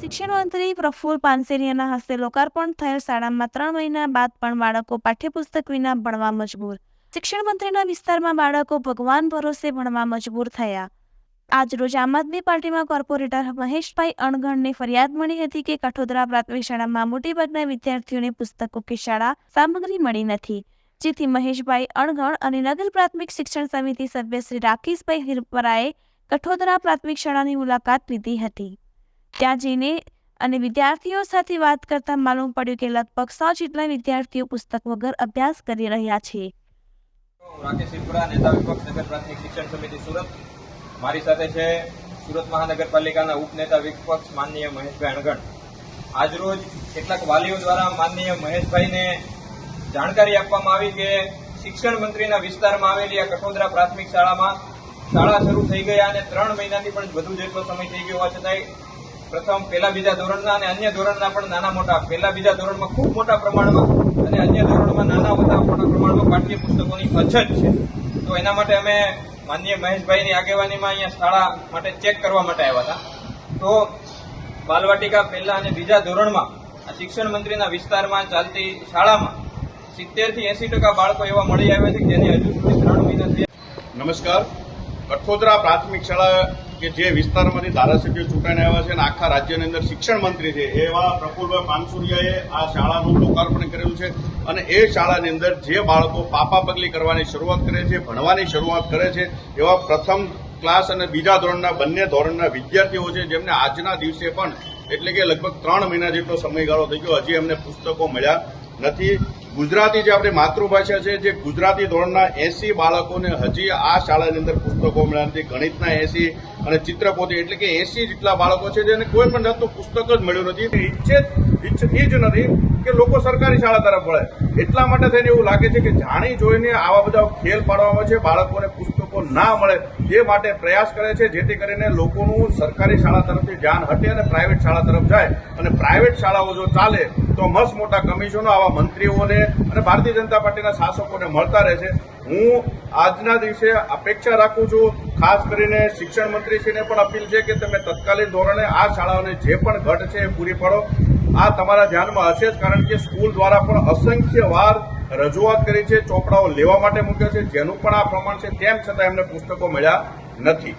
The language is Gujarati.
શિક્ષણ મંત્રી પ્રફુલ્લ પાનસેરિયાના હસ્તે લોકાર્પણ થયેલ શાળામાં ત્રણ મહિના બાદ પણ બાળકો પાઠ્યપુસ્તક વિના ભણવા મજબૂર. શિક્ષણ મંત્રીના વિસ્તારમાં બાળકો ભગવાન ભરોસે ભણવા મજબૂર થયા. આજરોજ આમ આદમી પાર્ટીમાં કોર્પોરેટર મહેશભાઈ અણગણને ફરિયાદ મળી હતી કે કઠોદરા પ્રાથમિક શાળામાં મોટીભાગના વિદ્યાર્થીઓને પુસ્તકો કે શાળા સામગ્રી મળી નથી. જેથી મહેશભાઈ અણગણ અને નગર પ્રાથમિક શિક્ષણ સમિતિ સભ્ય શ્રી રાકેશભાઈ હિરપરાએ કઠોદરા પ્રાથમિક શાળાની મુલાકાત લીધી હતી. ત્યાં જઈને અને વિદ્યાર્થીઓ સાથે વાત કરતા માલુમ પડ્યું કે લગભગ સો જેટલા વિદ્યાર્થીઓ પુસ્તક વગર અભ્યાસ કરી રહ્યા છે. રાકેશ શિવપુરા નેતા વિપક્ષ નગર પ્રાથમિક શિક્ષણ સમિતિ સુરત. મારી સાથે છે સુરત મહાનગરપાલિકાના ઉપનેતા વિપક્ષ માનનીય મહેશભાઈ અણગણ. આજરોજ કેટલાક વાલીઓ દ્વારા માનનીય મહેશભાઈને જાણકારી આપવામાં આવી કે શિક્ષણ મંત્રીના વિસ્તારમાં આવેલી આ કઠોદરા પ્રાથમિક શાળામાં શાળા શરૂ થઈ ગયા અને ત્રણ મહિનાથી પણ વધુ જેટલો સમય થઈ ગયો હોવા છતાંય પ્રથમ પહેલા બીજા ધોરણના અને અન્ય ધોરણના પણ નાના મોટા. પહેલા બીજા ધોરણમાં ખૂબ મોટા પ્રમાણમાં અને અન્ય ધોરણમાં નાના મોટા મોટા પ્રમાણમાં પાઠ્ય પુસ્તકોની અછત છે. તો એના માટે અમે માનનીય મહેશભાઈની આગેવાનીમાં અહીંયા શાળા માટે ચેક કરવા માટે આવ્યા હતા. તો બાલવાટિકા પહેલા અને બીજા ધોરણમાં આ શિક્ષણ મંત્રીના વિસ્તારમાં ચાલતી શાળામાં સિત્તેરથી એંસી ટકા બાળકો એવા મળી આવ્યા છે જેની હજુ સુધી ત્રણ મહિના નમસ્કાર. કઠોદરા પ્રાથમિક શાળા કે જે વિસ્તારમાંથી ધારાસભ્યો ચૂંટાઈને આવ્યા છે અને આખા રાજ્યની અંદર શિક્ષણ મંત્રી છે, એવા પ્રફુલભાઈ પાનસુરિયાએ આ શાળાનું લોકાર્પણ કરેલું છે અને એ શાળાની અંદર જે બાળકો પાપા પગલી કરવાની શરૂઆત કરે છે, ભણવાની શરૂઆત કરે છે, એવા પ્રથમ ક્લાસ અને બીજા ધોરણના બંને ધોરણના વિદ્યાર્થીઓ છે, જેમને આજના દિવસે પણ એટલે કે લગભગ ત્રણ મહિના જેટલો સમયગાળો થઈ ગયો, હજી એમને પુસ્તકો મળ્યા નથી. ગુજરાતી જે આપણી માતૃભાષા છે, જે ગુજરાતી ધોરણના એસી બાળકોને હજી આ શાળાની અંદર પુસ્તકો મળ્યા નથી. ગણિતના એસી અને ચિત્રપોથી એટલે કે એસી જેટલા બાળકો છે જેને કોઈ પણ જાતનું પુસ્તક જ મળ્યું નથી. ઈચ્છે ઈચ્છતી જ નથી કે લોકો સરકારી શાળા તરફ વળે. એટલા માટે થઈને એવું લાગે છે કે જાણી જોઈને આવા બધા ખેલ પાડવામાં છે, બાળકોને પુસ્તકો ના મળે તે માટે પ્રયાસ કરે છે, જેથી કરીને લોકોનું સરકારી શાળા તરફથી ધ્યાન હટે અને પ્રાઇવેટ શાળા તરફ જાય. અને પ્રાઇવેટ શાળાઓ જો ચાલે, તો મસ્ત મોટા કમિશનો આવા મંત્રીઓને અને ભારતીય જનતા પાર્ટીના શાસકોને મળતા રહે છે હું આજના દિવસે અપેક્ષા રાખું છું, ખાસ કરીને શિક્ષણ મંત્રીશ્રીને પણ અપીલ છે કે તમે તત્કાલીન ધોરણે આ શાળાઓને જે પણ ઘટ છે એ પૂરી પાડો. આ તમારા ધ્યાનમાં હશે જ, કારણ કે સ્કૂલ દ્વારા પણ અસંખ્ય વાર રજૂઆત કરી છે, ચોપડાઓ લેવા માટે મૂક્યા છે, જેનું પણ આ પ્રમાણ છે, તેમ છતાં એમને પુસ્તકો મળ્યા નથી.